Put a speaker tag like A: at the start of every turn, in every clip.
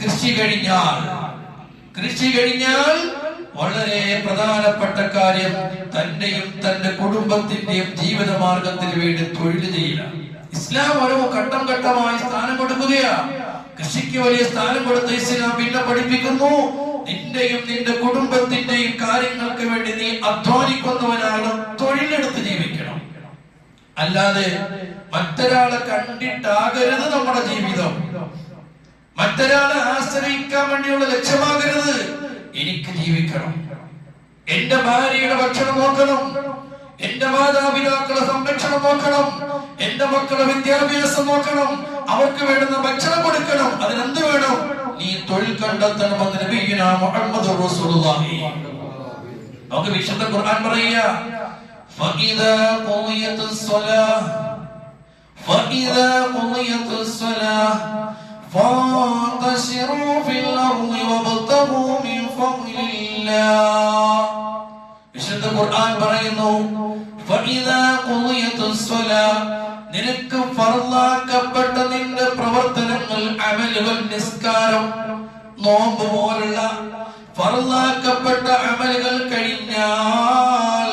A: കൃഷി കഴിഞ്ഞാൽ കൃഷി കഴിഞ്ഞാൽ വളരെ പ്രധാനപ്പെട്ട കാര്യം തന്റെയും തന്റെ കുടുംബത്തിന്റെയും ജീവിത മാർഗത്തിന് വേണ്ടി തൊഴിൽ ചെയ്യുക. ഇസ്ലാം ഓരോ ഘട്ടം ഘട്ടമായി സ്ഥാനം കൊടുക്കുകയാണ്. കൃഷിക്ക് വലിയ സ്ഥാനം കൊടുത്ത ഇസ്ലാം പിന്നെ പഠിപ്പിക്കുന്നു. നിന്റെയും നിന്റെ കുടുംബത്തിന്റെയും കാര്യങ്ങൾക്ക് വേണ്ടി നീ അധ്വാനിക്കുന്നവനാണ്. തൊഴിലെടുത്ത് ജീവിക്കണം. അല്ലാതെ മറ്റൊരാളെ കണ്ടിട്ടാകരുത് നമ്മുടെ ജീവിതം. മറ്റൊരാളെ ആശ്രയിക്കാൻ വേണ്ടിയുള്ള ലക്ഷ്യമാകരുത് എനിക്ക് ജീവിക്കണം എന്റെ ഭാര്യയുടെ ഭക്ഷണം നോക്കണം എന്റെ മാതാപിതാക്കളെ സംരക്ഷണം നോക്കണം എന്റെ മക്കളെ വിദ്യാഭ്യാസം നോക്കണം അവർക്ക് വേണ്ടുന്ന ഭക്ഷണം കൊടുക്കണം അതിനെന്ത് വേണം നീ തൊഴിൽ കണ്ടെത്തണമെന്ന് നബിയുനാ മുഹമ്മദ് റസൂലുള്ളാഹി നമുക്ക് വിശുദ്ധ ഖുർആൻ പറയുക فإذا قضيت الصلاة فإذا قضيت الصلاة ഖുർആൻ പറയുന്നു നിനക്ക് ഫർലാക്കപ്പെട്ട നിന്റെ പ്രവർത്തനങ്ങൾ അമലുകൾ നിസ്കാരം നോമ്പ് പോലുള്ള ഫർലാക്കപ്പെട്ട അമലുകൾ കഴിഞ്ഞാൽ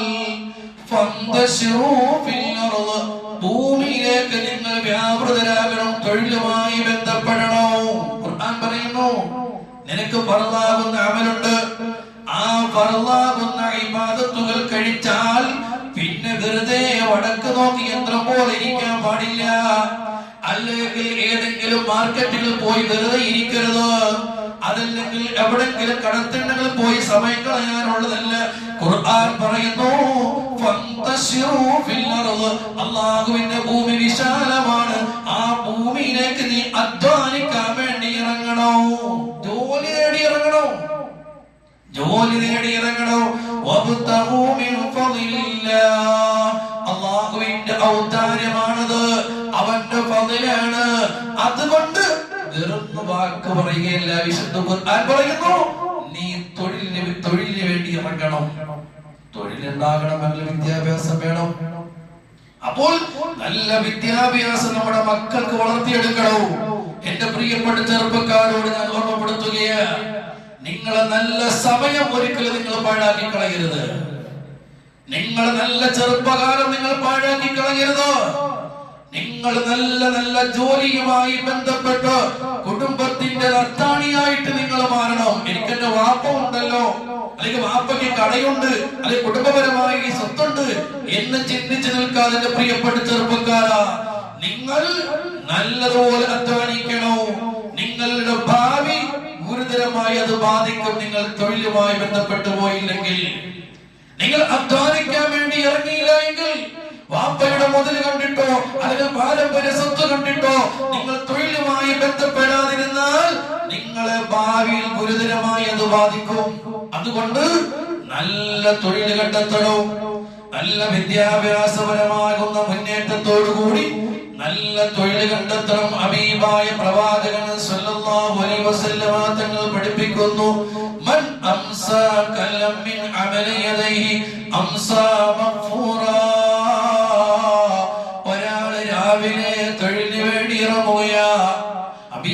A: ഭൂമിയിലേക്ക് നിങ്ങൾ വ്യാപൃതരാകണം തൊഴിലുമായി ബന്ധപ്പെടണോ. ഖുർആൻ പറയുന്നു നിനക്ക് ഫർലാകുന്ന അമലുണ്ട്. ആ ഫർലാ മാർക്കറ്റിൽ പോയി വെറുതെ ഇരിക്കരുത്. അതല്ലെങ്കിൽ എവിടെങ്കിലും കടത്തിണ്ടങ്ങളിൽ പോയി സമയം കളയാനുള്ളതല്ല. ഖുർആൻ പറയുന്നു. അള്ളാഹുവിന്റെ ഭൂമി വിശാലമാണ്. ആ ഭൂമിയിലേക്ക് നീ അധ്വാനിക്കാൻ വേണ്ടി ഇറങ്ങണോ? ജോലി നേടി ഇറങ്ങണോ? ജോലി നേടി ഇറങ്ങണോ. അള്ളാഹുവിന്റെ ഔദാര്യമാണത്. അവന്റെ പതിലാണ് അതുകൊണ്ട് വാക്ക് പറയുകയല്ല വിശുദ്ധ ഖുർആൻ പറയുന്നു. നീ തൊഴിലിന് തൊഴിലിന് വേണ്ടി ഇറങ്ങണം. തൊഴിലുണ്ടാകണമെങ്കിൽ വിദ്യാഭ്യാസം വേണം. അപ്പോൾ നല്ല വിദ്യാഭ്യാസം നമ്മുടെ മക്കൾക്ക് വളർത്തിയെടുക്കണോ. എന്റെ പ്രിയപ്പെട്ട ചെറുപ്പക്കാരോട് ഞാൻ ഓർമ്മപ്പെടുത്തുകയാണ്. നിങ്ങളെ നല്ല സമയം ഒരിക്കലും നിങ്ങൾ പാഴാക്കി കളയരുത് നിങ്ങളെ നല്ല ചെറുപ്പകാലം നിങ്ങൾ പാഴാക്കി കളയരുത് നിങ്ങൾ നല്ല നല്ല ജോലിയുമായി ബന്ധപ്പെട്ട് കുടുംബത്തിന്റെ അത്താണിയായിട്ട് നിങ്ങൾ മാറണം. എനിക്ക് എന്റെ വാപ്പ ഉണ്ടല്ലോ അല്ലെങ്കിൽ വാപ്പയ്ക്ക് കടയുണ്ട്. അല്ലെങ്കിൽ കുടുംബപരമായി സ്വത്തുണ്ട്. എന്ന് ചിന്തിച്ചു നിൽക്കാതെ പ്രിയപ്പെട്ട ചെറുപ്പക്കാരാ. നിങ്ങൾ നല്ലതുപോലെ അധ്വാനിക്കണോ? നിങ്ങളുടെ ഭാവി ഗുരുതരമായി അത് ബാധിക്കും. നിങ്ങൾ തൊഴിലുമായി ബന്ധപ്പെട്ടു പോയില്ലെങ്കിൽ. നിങ്ങൾ അധ്വാനിക്കാൻ വേണ്ടി ഇറങ്ങിയില്ല എങ്കിൽ വാപ്പയുടെ മുതൽ കണ്ടിട്ടോ അല്ലെങ്കിൽ പാരമ്പര്യ സ്വത്ത് കണ്ടിട്ടോ നിങ്ങൾ തൊഴിലുമായി ബന്ധപ്പെടാതിരുന്നാൽ നിങ്ങളെ ഭാവിയിൽ ഗുരുതരമായി അത് ബാധിക്കും. അതുകൊണ്ട് നല്ല തൊഴിൽ കണ്ടെത്തണം? നല്ല വിദ്യാഭ്യാസപരമാകുന്ന മുന്നേറ്റത്തോടു കൂടി നല്ല തൊഴിൽ കണ്ടെത്തണം. അബീബായ പ്രവാചകൻ സല്ലല്ലാഹു അലൈഹി വസല്ലമ തങ്ങൾ പഠിപ്പിക്കുന്നു മൻ അംസാ കലം മിൻ അമലി യദൈഹി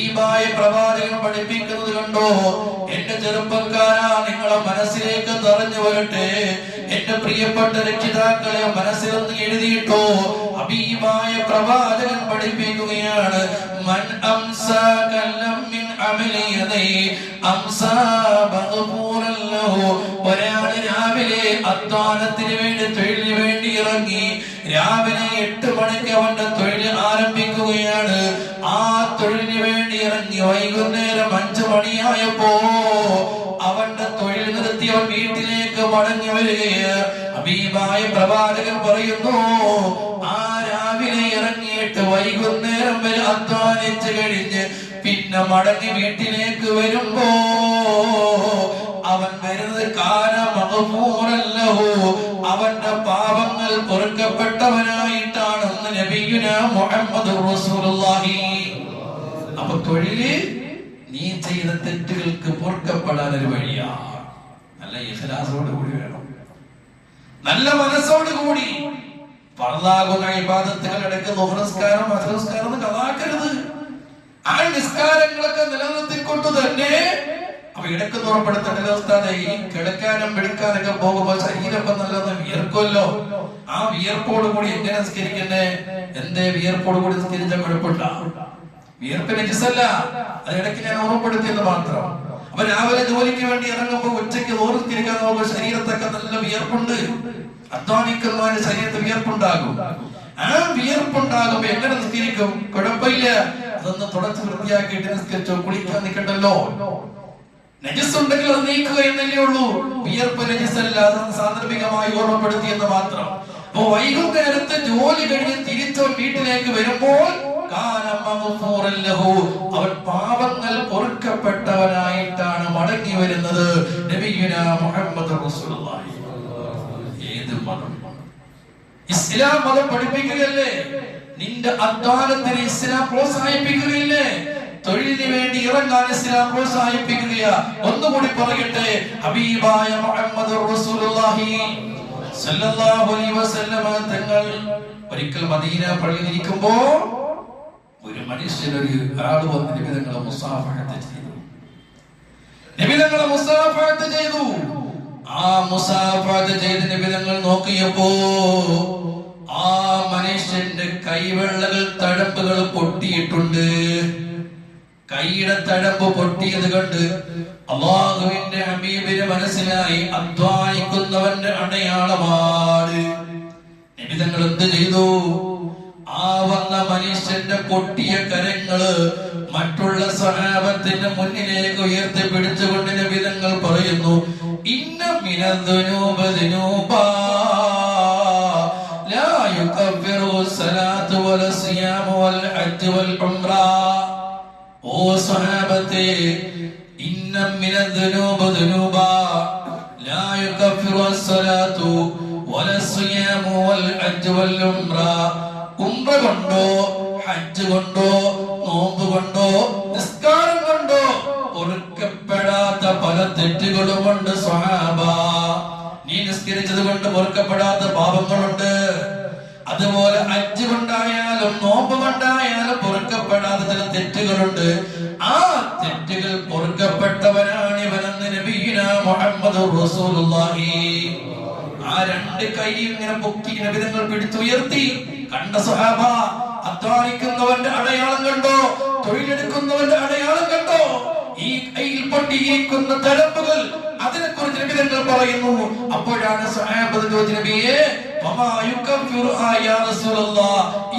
A: അബീബായ പ്രവാചകൻ പഠിപ്പിക്കുന്നത് കണ്ടോ? എന്റെ ചെറുപ്പക്കാരാ നിങ്ങളെ മനസ്സിലേക്ക് നിറഞ്ഞു വരട്ടെ. എന്റെ പ്രിയപ്പെട്ട രക്ഷിതാക്കളെ മനസ്സിലൊന്ന് എഴുതിയിട്ടോ? ഹബീബായ പ്രവാചകൻ പഠിപ്പിക്കുകയാണ്. കല്ലം മിൻ രാവിലെ അധ്വാനത്തിന് വേണ്ടി തൊഴിലിന് വേണ്ടി ഇറങ്ങി. രാവിലെ എട്ട് മണിക്ക് അവന്റെ വൈകുന്നേരം അഞ്ചു മണിയായപ്പോ അവന്റെ തൊഴിൽ നിർത്തി അവൻ വീട്ടിലേക്ക് മടങ്ങി വരികയാണ്. അബീബായ പ്രവാചകൻ പറയുന്നു ആ രാവിലെ ഇറങ്ങിയിട്ട് വൈകുന്നേരം വരെ അധ്വാനിച്ചു കഴിഞ്ഞ് പിന്നെ മടങ്ങി വീട്ടിലേക്ക് വരുമ്പോ അവൻ വരുന്നത് കാലമൂറല്ലോ അവന്റെ പാപങ്ങൾ പൊറുക്കപ്പെട്ടവനായിട്ടാണെന്ന് നബിയുന മുഹമ്മദ് റസൂലുള്ളാഹി. അപ്പൊ തൊഴിൽ നീ ചെയ്ത തെറ്റുകൾക്ക് പൊറുക്കപ്പെടാൻ ഒരു വഴിയാ. നല്ല ഇഹ്ലാസോട് കൂടി വേണം. നല്ല മനസ്സോട് കൂടി. ഫർദാകുന്ന ഇബാദത്തുകൾ ഇടയ്ക്ക് നമസ്കാരം എന്ന് കഥാക്കരുത്. ആ നിസ്കാരങ്ങളൊക്കെ നിലനിർത്തിക്കൊണ്ട് തന്നെ അപ്പൊ ഇടയ്ക്ക് ഉറപ്പെടുത്തേണ്ട ഉസ്താദെ ഈ കിടക്കാനും പിടിക്കാനൊക്കെ പോകുമ്പോ ശരീരമൊക്കെ നല്ലത് വിയർക്കുമല്ലോ. ആ വിയർപ്പോട് കൂടി എങ്ങനെ നിസ്കരിക്കണ്ടേ? എന്തേ വിയർപ്പോട് കൂടി നിസ്കരിച്ച കുഴപ്പമില്ല വിയർപ്പ് നജിസല്ല അതിനിടയ്ക്ക് ഞാൻ ഓർമ്മപ്പെടുത്തിയെന്ന് മാത്രം. അപ്പൊ രാവിലെ ജോലിക്ക് വേണ്ടി ഇറങ്ങുമ്പോ ഉച്ചയ്ക്ക് ഓർത്തിരിക്കാൻ നോക്കുമ്പോൾ ശരീരത്തൊക്കെ നല്ല വിയർപ്പുണ്ട്. അധ്വാനിക്കുന്നവന്റെ ശരീരത്തിൽ വിയർപ്പുണ്ടാകും. ആ വിയർപ്പുണ്ടാകുമ്പോ എങ്ങനെ നിസ്കരിക്കും? കുഴപ്പമില്ല. അതൊന്ന് തുടച്ച് വൃത്തിയാക്കിയിട്ട് നിസ്കരിച്ചോ? കുളിക്കാൻ നിൽക്കണ്ടല്ലോ. നജസ് ഉണ്ടെങ്കിൽ അത് നീക്കുക എന്നല്ലേ ഉള്ളൂ. വിയർപ്പ് നജസല്ല സാന്ദർഭികമായി ഓർമ്മപ്പെടുത്തിയെന്ന് മാത്രം. അപ്പൊ വൈകുന്നേരത്ത് ജോലി കഴിഞ്ഞ് തിരിച്ചോ വീട്ടിലേക്ക് വരുമ്പോൾ. അവൻ പാപങ്ങൾ പൊറുക്കപ്പെട്ടവനായിട്ടാണ് മടങ്ങി വരുന്നത് മുഹമ്മദ് ഏത് മതം? ഇസ്ലാം മതം പഠിപ്പിക്കുകയല്ലേ? നിന്റെ അധ്വാനത്തിന് ഇസ്ലാം പ്രോത്സാഹിപ്പിക്കുകയില്ലേ? തൊഴിലിന് വേണ്ടി ഇറങ്ങാൻ ഇസ്ലാം പ്രോത്സാഹിപ്പിക്കുകയാ. ഒന്നുകൂടി പറയട്ടെ. ഹബീബായ മുഹമ്മദ് റസൂലുള്ളാഹി സല്ലല്ലാഹു അലൈഹി വസല്ലമ തങ്ങൾ ഒരിക്കൽ മദീന പള്ളിയിൽ ഇരിക്കുമ്പോ ഒരു മനുഷ്യൻ ഒരു ആൾ വന്ന് നിമിതങ്ങളെ മുസാഫഹത്ത് ചെയ്തു. നിബിധങ്ങളെ മുസാഫഹത്ത് ചെയ്തു. ആ മുസാഫഹത്ത് ചെയ്ത് നിബിധങ്ങൾ നോക്കിയപ്പോ ആ മനുഷ്യന്റെ കൈവെള്ളകൾ തഴമ്പുകൾ പൊട്ടിയിട്ടുണ്ട്. കൈയുടെ തഴമ്പ് പൊട്ടിയത് കണ്ട് അള്ളാഹുവിന്റെ ഹബീബിന് മനസ്സിലായി അധ്വാനിക്കുന്നവന്റെ അടയാളമാണ്. നിബിധങ്ങൾ എന്ത് ചെയ്തു? ആ വന്ന മനുഷ്യന്റെ പൊട്ടിയ കരങ്ങള് മറ്റുള്ള സഹാബത്തിന്റെ മുന്നിലേക്ക് ഉയർത്തി പിടിച്ചുകൊണ്ട് വിധങ്ങൾ പറയുന്നു ഇന്ന മിനദ്ദുനൂബ لا يكفر الصلاة ولا الصيام والحج والعمرة ഓ സ്വഹാബത്തെ ഇന്ന മിന ദുനൂബ ദുനൂബ ലാ യുകഫിറു അസ്സലാത്തു വല സിയാമു വൽ ഹജ്ജ് വൽ ഉംറ കൊണ്ടോ ഹജ്ജ് കൊണ്ടോ നോമ്പ് കൊണ്ടോ നിസ്കാരം കൊണ്ടോ പൊറുക്കപ്പെടാത്ത പല തെറ്റുകളുമുണ്ട് സ്വഹാബ. നീ നിസ്കരിച്ചത് കൊണ്ട് പൊറുക്കപ്പെടാത്ത പാപങ്ങളുണ്ട്. അതുപോലെ അജ്ജ് കൊണ്ടായാലും നോമ്പ് കൊണ്ടായാലും പൊറുക്കപ്പെടാത്ത ചില തെറ്റുകളുണ്ട്. ആ തെറ്റുകൾ പൊറുക്കപ്പെട്ടവനാണ് ഇവനെന്ന് നബീന മുഹമ്മദ് റസൂലുള്ളാഹി. ആ രണ്ട് കൈ ഇങ്ങനെ പൊക്കി നബിതങ്ങൾ പിടിച്ചുയർത്തി കണ്ട സഹാബ അധ്വാനിക്കുന്നവന്റെ അടയാളം കണ്ടോ? തൊഴിലെടുക്കുന്നവന്റെ അടയാളം കണ്ടോ? ഈ കയ്യിൽ പൊട്ടിയിരിക്കുന്ന തലമ്പുകൾ അതിനെ കുറിച്ച് നബിതങ്ങൾ പറയുന്നു. അപ്പോഴാണ് സഹാബത്ത് ചോദിച്ച നബിയെ.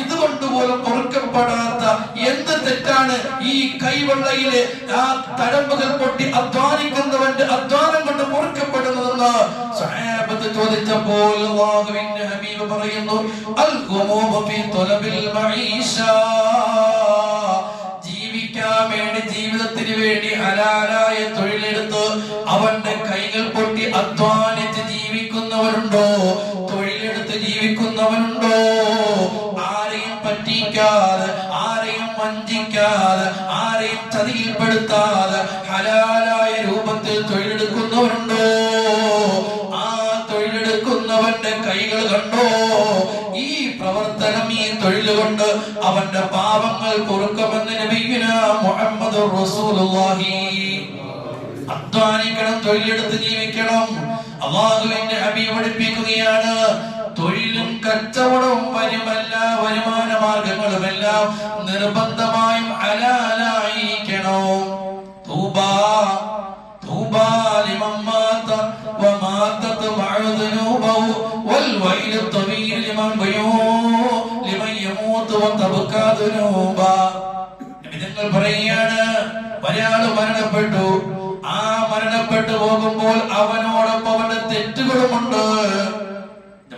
A: ഇതുകൊണ്ട് പോലും പൊറുക്കപ്പെടാത്ത എന്ത് തെറ്റാണ് ഈ കൈവെള്ളയിലെ ആ തഴമ്പുകൾ പൊട്ടി അധ്വാനിക്കുന്നവന്റെ അധ്വാനം കൊണ്ട് പൊറുക്കപ്പെടുന്നതെന്ന് സഹാബത്ത് ചോദിച്ചപ്പോൾ അല്ലാഹുവിന്റെ ഹബീബ് പറയുന്നു അൽ ഗുമൂമു ഫീ ത്വലബിൽ മഈഷ ജീവിക്കാൻ വേണ്ടി ജീവിതത്തിന് വേണ്ടി ഹലാലായ തൊഴിലെടുത്ത് അവന്റെ കൈകൾ പൊട്ടി അധ്വാനിച്ച് ജീവിക്കുന്നവരുണ്ടോ? തൊഴിലെടുത്ത് ജീവിക്കുന്നവരുണ്ടോ? ആരെയും പറ്റിക്കാതെ ആരെയും വഞ്ചിക്കാതെ ആരെയും ചതിയിൽപ്പെടുത്താതെ ഹലാലായ രൂപത്തിൽ തൊഴിലെടുക്കുന്നവരുണ്ടോ? തൊഴിലെടുക്കുന്നവന്റെ കൈകൾ കണ്ടോ? ഈ പ്രവർത്തനം ഈ തൊഴിൽ കൊണ്ട് അവന്റെ പാപങ്ങൾ പൊറുക്കുമെന്ന് നബിയുന മുഹമ്മദ് റസൂലുള്ളാഹി. അധ്വാനിക്കണം തൊഴിലെടുത്ത് ജീവിക്കണം. അള്ളാഹുവിന്റെ ഹബീബ് പഠിപ്പിക്കുകയാണ്. തൊഴിലും കച്ചവടവും വരുമല്ല വരുമാന മാർഗങ്ങളുമെല്ലാം നിർബന്ധമായും ഹലാലായിരിക്കണം. നിങ്ങൾ പറയുകയാണ് ഒരാൾ മരണപ്പെട്ടു. ആ മരണപ്പെട്ടു പോകുമ്പോൾ അവനോടൊപ്പം അവന്റെ തെറ്റുകളുമുണ്ട്.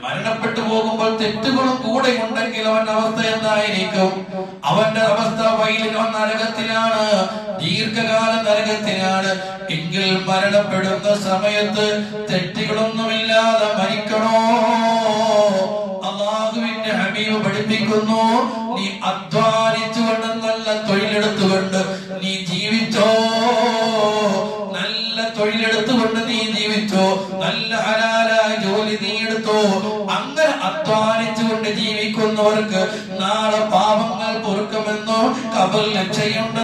A: മരണപ്പെട്ടു പോകുമ്പോൾ തെറ്റുകളും കൂടെ ഉണ്ടെങ്കിൽ അവന്റെ അവസ്ഥ എന്തായിരിക്കും? അവന്റെ അവസ്ഥ വയലിനോ നരകത്തിലാണ് ദീർഘകാല നരകത്തിലാണ്. എങ്കിൽ മരണപ്പെടുന്ന സമയത്ത് തെറ്റുകളൊന്നുമില്ലാതെ മരിക്കണോ? ഹബീബ് പഠിപ്പിക്കുന്നു. നീ അധ്വാനിച്ചുകൊണ്ട് നല്ല തൊഴിലെടുത്തുകൊണ്ട് നീ ജീവിച്ചോ. നല്ല തൊഴിലെടുത്തുകൊണ്ട് നീ ജീവിച്ചോ. നല്ല ഹലാലായ ജോലി നീ എടുത്തോ. അങ്ങനെ അധ്വാനിച്ചുകൊണ്ട് ജീവിക്കുന്നവർക്ക് നാളെ പാപങ്ങൾ പൊറുക്കുമെന്നോ കബൽ ലക്ഷയുണ്ട്